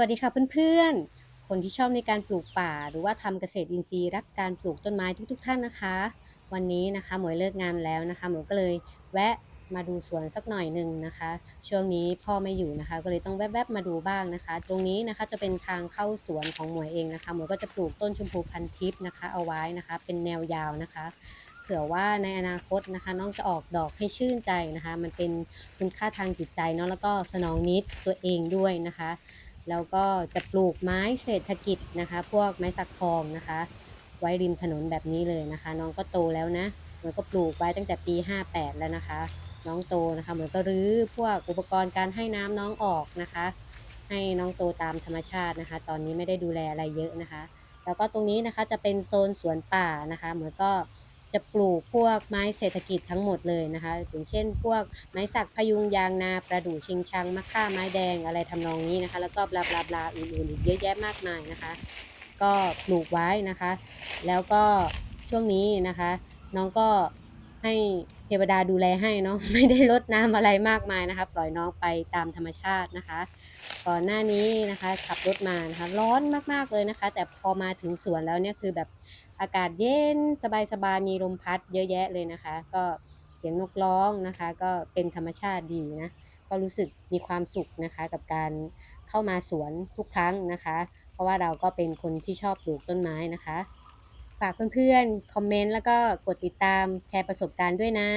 วัสดีค่ะเพื่อนๆ คนที่ชอบในการปลูกป่า หรือว่าทำเกษตรอินทรีย์รักการปลูกต้นไม้ทุก ๆ ท่านนะคะ วันนี้นะคะหมวยเลิกงานแล้วนะคะหมวยก็เลยแวะมาดูสวนสักหน่อยหนึ่งนะคะ ช่วงนี้พ่อไม่อยู่นะคะ ก็เลยต้องแวบๆมาดูบ้างนะคะ ตรงนี้นะคะจะเป็นทางเข้าสวนของหมวยเองนะคะหมวยก็จะปลูกต้นชมพูพันทิพย์นะคะ เอาไว้นะคะ เป็นแนวยาวนะคะเผื่อว่าในอนาคตนะคะน้องจะออกดอกให้ชื่นใจนะคะ มันเป็นคุณค่าทางจิตใจเนาะแล้วก็สนองนิดตัวเองด้วยนะคะ แล้วก็จะปลูกไม้เศรษฐกิจนะคะ พวกไม้สักทองนะคะ ไว้ริมถนนแบบนี้เลยนะคะ น้องก็โตแล้วนะเหมือนก็ปลูกไว้ตั้งแต่ปี 58 แล้วนะคะ น้องโตนะคะเหมือนก็รื้อพวกอุปกรณ์การให้น้ำน้องออกนะคะ ให้น้องโตตามธรรมชาตินะคะ ตอนนี้ไม่ได้ดูแลอะไรเยอะนะคะ แล้วก็ตรงนี้นะคะจะเป็นโซนสวนป่านะคะ เหมือนก็ จะปลูกพวกไม้เศรษฐกิจทั้งหมดเลยนะคะอย่างเช่น พวกไม้สักพยุงยางนาประดู่ชิงชังมะค่าไม้แดงอะไรทำนองนี้นะคะ แล้วก็บลาบลาบลาอื่นๆอีกเยอะแยะมากมายนะคะ ก็ปลูกไว้นะคะ แล้วก็ช่วงนี้นะคะ น้องก็ ให้เทวดาดูแลให้เนาะไม่ได้ลดน้ำอะไรมากมายนะคะ ปล่อยน้องไปตามธรรมชาตินะคะ ก่อนหน้านี้นะคะขับรถมานะคะ ร้อนมากๆเลยนะคะ แต่พอมาถึงสวนแล้วเนี่ยคือแบบอากาศเย็นสบายๆมีลมพัดเยอะแยะเลยนะคะ ก็เสียงนกร้องนะคะ ก็เป็นธรรมชาติดีนะก็รู้สึกมีความสุขนะคะ กับการเข้ามาสวนทุกครั้งนะคะ เพราะว่าเราก็เป็นคนที่ชอบปลูกต้นไม้นะคะ ฝากเพื่อนๆ คอมเมนต์ แล้วก็กดติดตามแชร์ประสบการณ์ด้วยนะ